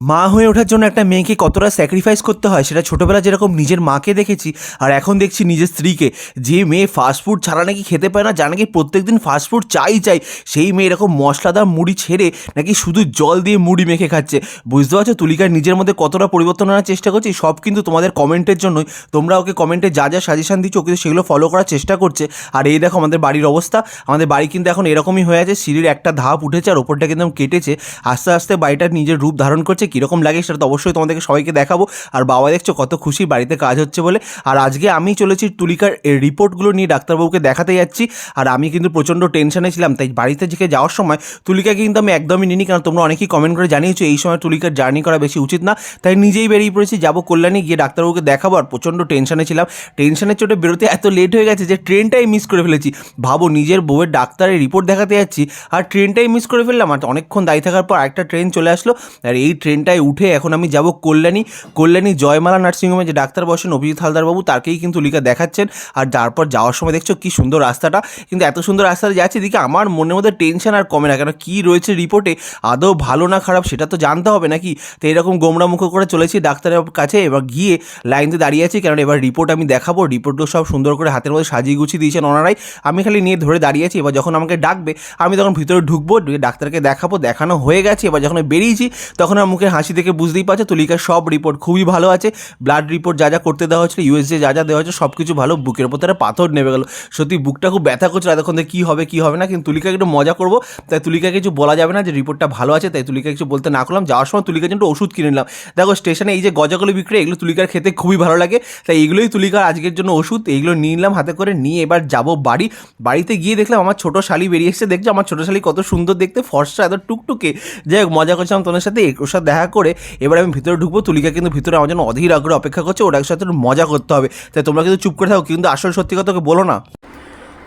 মা হয়ে ওঠার জন্য একটা মেয়েকে কতটা স্যাক্রিফাইস করতে হয় সেটা ছোটোবেলা যেরকম নিজের মাকে দেখেছি, আর এখন দেখছি নিজের স্ত্রীকে। যে মেয়ে ফাস্টফুড ছাড়া নাকি খেতে পায় না যা নাকি প্রত্যেকদিন ফাস্টফুড চাই চাই, সেই মেয়ে এরকম মশলাদার মুড়ি ছেড়ে নাকি শুধু জল দিয়ে মুড়ি মেখে খাচ্ছে। বুঝতে পারছ? তুলিকার নিজের মধ্যে কতটা পরিবর্তন আনার চেষ্টা করছে, সব কিন্তু তোমাদের কমেন্টের জন্যই। তোমরা ওকে কমেন্টে যা যা সাজেশন দিচ্ছ ও কিন্তু সেগুলো ফলো করার চেষ্টা করছে। আর এই দেখো আমাদের বাড়ির অবস্থা, আমাদের বাড়ি কিন্তু এখন এরকমই হয়ে আছে, সিঁড়ির একটা ধাপ উঠেছে আর ওপরটা কিন্তু কেটেছে। আস্তে আস্তে বাড়িটা নিজের রূপ ধারণ করছে কীরকম লাগে সেটা তো অবশ্যই তোমাদেরকে সবাইকে দেখাবো। আর বাবা দেখছ কত খুশি বাড়িতে কাজ হচ্ছে বলে। আর আজকে আমি চলেছি তুলিকার রিপোর্টগুলো নিয়ে ডাক্তারবাবুকে দেখাতে যাচ্ছি। আর আমি কিন্তু প্রচণ্ড টেনশনে ছিলাম, তাই বাড়িতে থেকে যাওয়ার সময় তুলিকাকে কিন্তু আমি একদমই নিনি কারণ তোমরা অনেকেই কমেন্ট করে জানিয়েছো, এই সময় তুলিকার জার্নি করা বেশি উচিত না। তাই নিজেই বেরিয়ে পড়েছি, যাব কল্যাণী, গিয়ে ডাক্তারবাবুকে দেখাবো। আর প্রচণ্ড টেনশনে ছিলাম। টেনশনের চোটে বেরোতে এত লেট হয়ে গেছে যে ট্রেনটাই মিস করে ফেলেছি। ভাবো, নিজের বউয়ের ডাক্তারের রিপোর্ট দেখাতে যাচ্ছি, আর ট্রেনটাই মিস করে ফেললাম। আর অনেকক্ষণ দায়ী থাকার পর একটা ট্রেন চলে আসলো। আর এই ট্রেনটায় উঠে এখন আমি যাব কল্যাণী। কল্যাণী জয়মালা নার্সিংহোমে যে ডাক্তার বসেন অভিজিৎ হালদারবাবু, তাকেই কিন্তু লিখা দেখাচ্ছেন। আর তারপর যাওয়ার সময় দেখছ কি সুন্দর রাস্তাটা। কিন্তু এত সুন্দর রাস্তাটা যাচ্ছে দিকে আমার মনের মধ্যে টেনশন আর কমে না। কেন কী রয়েছে রিপোর্টে? আদৌ ভালো না খারাপ সেটা তো জানতে হবে নাকি? তো এরকম গোমরা মুখ করে চলেছি ডাক্তারের কাছে। এবার গিয়ে লাইনতে দাঁড়িয়ে আছি। কারণ এবার রিপোর্ট আমি দেখাবো। রিপোর্টগুলো সব সুন্দর করে হাতের মধ্যে সাজিয়ে গুছিয়ে দিয়েছেন ওনারাই। আমি খালি নিয়ে ধরে দাঁড়িয়ে আছি। এবার যখন আমাকে ডাকবে, আমি তখন ভিতরে ঢুকবো, ঢুকে ডাক্তারকে দেখাবো। দেখানো হয়ে গেছে। এবার যখন বেরিয়েছি, তখন আমার মুখে হাসি দেখে বুঝতেই পারছ, তুলিকার সব রিপোর্ট খুবই ভালো আছে। ব্লাড রিপোর্ট যা যা করতে দেওয়া হয়েছিল ইউএসজে যা যা দেওয়া হয়েছে সব কিছু ভালো। বুকের ওপর তারা পাথর নেমে গেলো। সত্যি বুকটা খুব ব্যথা করছিল, এতক্ষণ কী হবে কী হবে না, কিন্তু তুলিকাকে একটু মজা করব। তাই তুলিকাকে কিছু বলা যাবে না যে রিপোর্টটা ভালো আছে, তাই তুলিকা কিছু বলতে না করলাম। যাওয়ার সময় তুলিকার জন্য ওষুধ কিনে নিলাম। দেখো স্টেশনে এই যে গজাগুলো বিক্রি, এগুলো তুলিকার খেতে খুবই ভালো লাগে। তাই এগুলোই তুলিকার আজকের জন্য ওষুধ। এইগুলো নিয়ে নিলাম, হাতে করে নিয়ে এবার যাব বাড়ি। বাড়িতে গিয়ে দেখলাম আমার ছোটো শালি বেরিয়ে এসেছে। দেখছ, আমার ছোটো শালি কত সুন্দর দেখতে, ফর্সা এত টুকটুকে। যাই হোক, মজা করছিলাম তোমার সাথে ওর সাথে দেখা করে এবার আমি ভিতরে ঢুকবো তুলিকা কিন্তু ভিতরে আমার জন্য অধীর আগ্রহে অপেক্ষা করছে ওটার সাথে একটু মজা করতে হবে। তাই তোমরা কিন্তু চুপ করে থাকো কিন্তু আসল সত্যি কথা ওকে বলো না।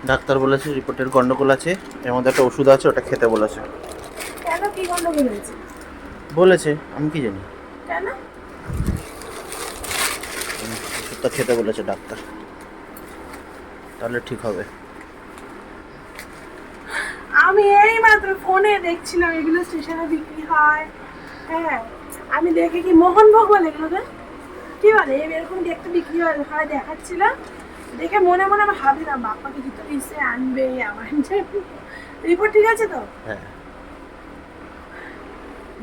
ডাক্তার বলেছে রিপোর্টের গন্ডগোল আছে এর মধ্যে একটা ওষুধ আছে ওটা খেতে বলেছে। কেন কি গন্ডগোল হয়েছে? বলেছে আমি কি জানি? কেন? ওষুধটা খেতে বলেছে ডাক্তার। তাহলে ঠিক হবে। আমি এই মাত্র ফোনে দেখছিলাম এগুলো স্টেশনে বিক্রি হয়। হ্যাঁ আমি দেখে কি মোহনভোগ বলে এগুলোকে কি বলে? এরকম দেখতে বিক্রি হয় দেখাচ্ছিলাম দেখে মনে মনে আমি ভাবলাম বাপ্পাকে জুতো পিসে আনবে আমার রিপোর্ট ঠিক আছে তো? হ্যাঁ।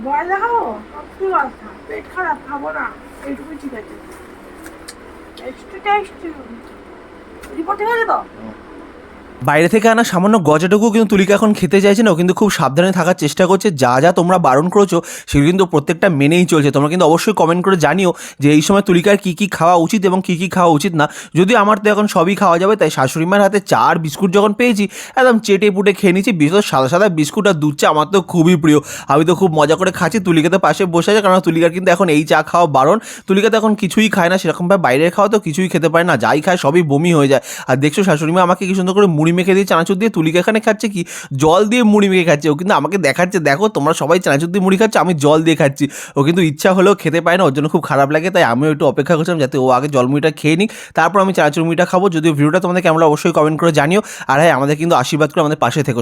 বয় দেখাবো সত্যি কথা পেট খারাপ খাব না এইটুকুই ঠিক আছে। টেস্ট টেস্ট রিপোর্ট ঠিক আছে তো? বাইরে থেকে আনা সামান্য গজাটুকু কিন্তু তুলিকা এখন খেতে চাইছে না কিন্তু খুব সাবধানে থাকার চেষ্টা করছে, যা যা তোমরা বারণ করেছ সেগুলো কিন্তু প্রত্যেকটা মেনেই চলছে। তোমরা কিন্তু অবশ্যই কমেন্ট করে জানিও যে এই সময় তুলিকার কী কী খাওয়া উচিত এবং কী কী খাওয়া উচিত না। যদি আমার তো এখন সবই খাওয়া যাবে, তাই শাশুড়ি মায়ের হাতে চা আর বিস্কুট যখন পেয়েছি, একদম চেটে পুটে খেয়ে নিচ্ছি বিশেষ সাদা সাদা বিস্কুট আর দুধ চা আমার তো খুবই প্রিয়। আমি তো খুব মজা করে খাচ্ছি, তুলিকা তো পাশে বসে আছে কারণ তুলিকার কিন্তু এখন এই চা খাওয়া বারণ। তুলিকা তো এখন কিছুই খায় না, সেরকমভাবে বাইরের খাওয়া তো কিছুই খেতে পারে না, যাই খায় সবই বমি হয়ে যায়। আর দেখছ শাশুড়ি মা আমাকে কি সুন্দর করে মুড়ি মেখে দিয়ে চানাচুর দিয়ে তুলিকা এখানে খাচ্ছে কি? জল দিয়ে মুড়ি মেখে খাচ্ছে। ও কিন্তু আমাকে দেখাচ্ছে, দেখো তোমরা সবাই চানাচুর দিয়ে মুড়ি খাচ্ছে, আমি জল দিয়ে খাচ্ছি। ও কিন্তু ইচ্ছা হলেও খেতে পায় না, ওর জন্য খুব খারাপ লাগে, তাই আমিও একটু অপেক্ষা করছিলাম যাতে ও আগে জল মুড়িটা খেয়ে নিই তারপর আমি চানাচুর মুড়িটা খাব, যদিও ভিডিওটা তোমাদের কেমন অবশ্যই কমেন্ট করে জানিও। আর হ্যাঁ আমাদের কিন্তু আশীর্বাদ করে আমাদের পাশে থেকো।